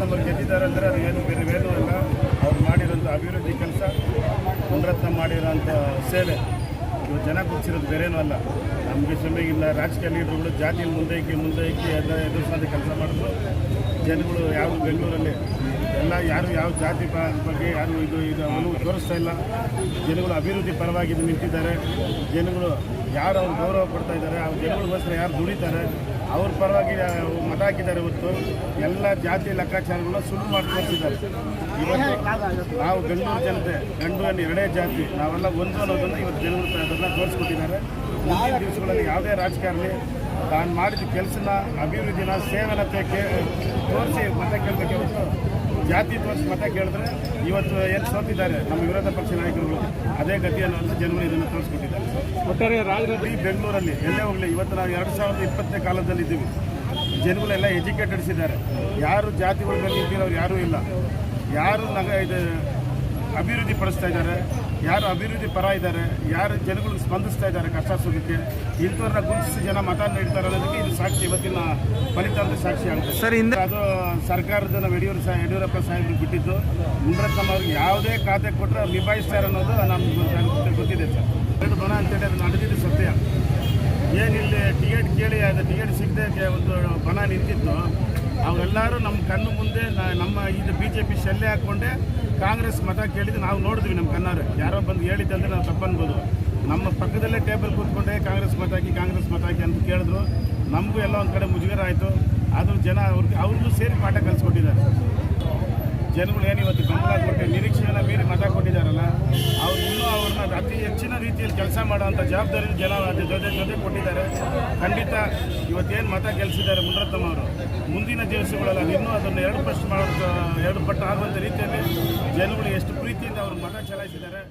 ನಮ್ಮಲ್ಲಿ ಗೆದ್ದಿದ್ದಾರೆ ಅಂದರೆ ಅದು ಏನು ಬೇರೆ ಅಲ್ಲ. ಅವ್ರು ಮಾಡಿರೋಂಥ ಅಭಿವೃದ್ಧಿ ಕೆಲಸ ಮುನರತ್ನ ಮಾಡಿರೋಂಥ ಸೇವೆ. ಇವು ಜನ ಕೂರಿಸಿರೋದು ಬೇರೇನೂ ಅಲ್ಲ. ನಮಗೆ ಶ್ರಮೆಗಿಲ್ಲ. ರಾಜಕೀಯ ಲೀಡರ್ಗಳು ಜಾತಿಯಲ್ಲಿ ಮುಂದೆ ಇಕ್ಕಿ ಮುಂದೆ ಇಕ್ಕಿ ಎದುರಿಸೋದು ಕೆಲಸ ಮಾಡಿದ್ರು. ಜನಗಳು ಯಾವುದು ಬೆಂಗಳೂರಲ್ಲಿ ಎಲ್ಲ ಯಾರು ಯಾವ ಜಾತಿ ಬಗ್ಗೆ ಯಾರು ಇದು ಇದು ಅವನು ತೋರಿಸ್ತಾ ಇಲ್ಲ. ಜನಗಳು ಅಭಿವೃದ್ಧಿ ಪರವಾಗಿ ನಿಂತಿದ್ದಾರೆ. ಜನಗಳು ಯಾರು ಅವ್ರು ಗೌರವ ಕೊಡ್ತಾ ಇದ್ದಾರೆ, ಅವ್ರ ಜನಗಳಿಗೋಸ್ಕರ ಯಾರು ದುಡಿತಾರೆ, ಅವ್ರ ಪರವಾಗಿ ಮತ ಹಾಕಿದ್ದಾರೆ ಇವತ್ತು ಎಲ್ಲ ಜಾತಿ ಲೆಕ್ಕಾಚಾರಗಳನ್ನ ಸುಳ್ಳು ಮಾಡಿ ತೋರಿಸಿದ್ದಾರೆ. ಇವತ್ತು ನಾವು ಗಂಡು ಜನತೆ ಗಂಡು ಅನ್ನ ಎರಡೇ ಜಾತಿ, ನಾವೆಲ್ಲ ಒಂದು ಅನ್ನೋದನ್ನು ಇವತ್ತು ಜನಗಳು ಅದನ್ನು ತೋರಿಸ್ಕೊಟ್ಟಿದ್ದಾರೆ. ಮುಂದಿನ ದಿವಸಗಳಲ್ಲಿ ಯಾವುದೇ ರಾಜಕಾರಣಿ ತಾನು ಮಾಡಿದ ಕೆಲಸನ, ಅಭಿವೃದ್ಧಿನ ಸೇವನತೆ ತೋರಿಸಿ ಮತ ಕೇಳಬೇಕೆ ಜಾತಿ ತೋರಿಸಿ ಮತ ಕೇಳಿದ್ರೆ ಇವತ್ತು ಏನು ಸೋತಿದ್ದಾರೆ? ನಮ್ಮ ವಿರೋಧ ಪಕ್ಷ ನಾಯಕರುಗಳು ಅದೇ ಗತಿಯನ್ನು ಅಂತ ಜನರು ಇದನ್ನು ತೋರಿಸ್ಕೊಟ್ಟಿದ್ದಾರೆ. ಒಟ್ಟಾರೆ ರಾಜ ಬೆಂಗಳೂರಲ್ಲಿ ಎಲ್ಲೇ ಹೋಗಲಿ ಇವತ್ತು ನಾವು ಎರಡು ಸಾವಿರದ ಇಪ್ಪತ್ತನೇ ಕಾಲದಲ್ಲಿ ಇದ್ದೀವಿ. ಜನಗಳೆಲ್ಲ ಎಜುಕೇಟೆಡ್ಸ್ ಇದ್ದಾರೆ. ಯಾರು ಜಾತಿಗಳ ಮೇಲೆ ನಿಂತಿರೋರು ಯಾರೂ ಇಲ್ಲ. ಯಾರು ನಗ ಇದು ಅಭಿವೃದ್ಧಿ ಪಡಿಸ್ತಾ ಇದ್ದಾರೆ? ಯಾರು ಅಭಿವೃದ್ಧಿ ಪರ ಇದ್ದಾರೆ ಯಾರು ಜನಗಳಿಗೆ ಸ್ಪಂದಿಸ್ತಾ ಇದ್ದಾರೆ ಕಷ್ಟ ಸುಖಕ್ಕೆ ಇಂಥವ್ರನ್ನ ಗುರುತಿಸಿ ಜನ ಮತ ನೀಡ್ತಾರೆ ಅನ್ನೋದಕ್ಕೆ ಇದು ಸಾಕ್ಷಿ ಇವತ್ತಿನ ಫಲಿತಾಂಶ ಸಾಕ್ಷಿ ಆಗುತ್ತೆ. ಸರ್, ಹಿಂದೆ- ಅದು ಸರ್ಕಾರದ ನಮ್ಮ ಯಡಿಯೂರು ಸಾ ಯಡಿಯೂರಪ್ಪ ಸಾಹೇಬ್ರಿಗೆ ಬಿಟ್ಟಿದ್ದು. ಮುನ್ರತ್ನಮ್ಮ ಅವ್ರಿಗೆ ಯಾವುದೇ ಖಾತೆ ಕೊಟ್ಟರೆ ಅವ್ರು ನಿಭಾಯಿಸ್ತಾರೆ ಅನ್ನೋದು ನಮ್ಗೆ ಗೊತ್ತಿದೆ ಸರ್. ಎರಡು ಬನ ಅಂತೇಳಿ ಅದು ನಡೆದಿದ್ದು ಸತ್ಯ. ಏನಿಲ್ಲಿ ಟಿಕೆಟ್ ಕೇಳಿ ಅದು ಟಿಕೆಟ್ ಸಿಗದೆ ಒಂದು ಬನ ನಿಂತಿತ್ತು ಅವೆಲ್ಲರೂ ನಮ್ಮ ಕಣ್ಣು ಮುಂದೆ ನಮ್ಮ ಇದು ಬಿ ಜೆ ಪಿ ಶೆಲ್ಲೆ ಹಾಕ್ಕೊಂಡೆ, ಕಾಂಗ್ರೆಸ್ ಮತ ಕೇಳಿದ್ದು ನಾವು ನೋಡಿದ್ವಿ ನಮ್ಮ ಕಣ್ಣಾರು. ಯಾರೋ ಬಂದು ಹೇಳಿದ್ದಂದ್ರೆ ನಾವು ತಪ್ಪನ್ಬೋದು. ನಮ್ಮ ಪಕ್ಕದಲ್ಲೇ ಟೇಬಲ್ ಕೂತ್ಕೊಂಡೆ, ಕಾಂಗ್ರೆಸ್ ಮತ ಹಾಕಿ, ಕಾಂಗ್ರೆಸ್ ಮತ ಹಾಕಿ ಅಂತ ಕೇಳಿದ್ರು. ನಮಗೂ ಎಲ್ಲ ಒಂದು ಕಡೆ ಮುಜುಗರ ಆಯಿತು ಅದು ಜನ ಅವ್ರಿಗೆ ಅವ್ರಿಗೂ ಸೇರಿ ಪಾಠ ಕಲಿಸ್ಕೊಟ್ಟಿದ್ದಾರೆ. ಜನಗಳು ಏನು ಇವತ್ತು ಬೆಂಬಲ ಕೊಟ್ಟು ನಿರೀಕ್ಷೆಯನ್ನು ಮೀರಿ ಮತ ಕೊಟ್ಟಿದ್ದಾರಲ್ಲ, ಅವ್ರು ಇನ್ನೂ ಅವ್ರನ್ನ ಅತಿ ಹೆಚ್ಚಿನ ರೀತಿಯಲ್ಲಿ ಕೆಲಸ ಮಾಡುವಂಥ ಜವಾಬ್ದಾರಿ ಜನ ಜೊತೆ ಜೊತೆ ಕೊಟ್ಟಿದ್ದಾರೆ. ಖಂಡಿತ ಇವತ್ತೇನು ಮತ ಗೆಲ್ಲಿಸಿದ್ದಾರೆ ಮುನರತ್ನಮ್ಮ ಅವರು, ಮುಂದಿನ ದಿವಸಗಳಲ್ಲಿ ಇನ್ನೂ ಅದನ್ನು ಎರಡು ಪಟ್ಟು ಮಾಡೋದು ಎರಡು ಪಟ್ಟು ಆಗುವಂಥ ರೀತಿಯಲ್ಲಿ ಜನಗಳು ಎಷ್ಟು ಪ್ರೀತಿಯಿಂದ ಅವರು ಮತ ಚಲಾಯಿಸಿದ್ದಾರೆ.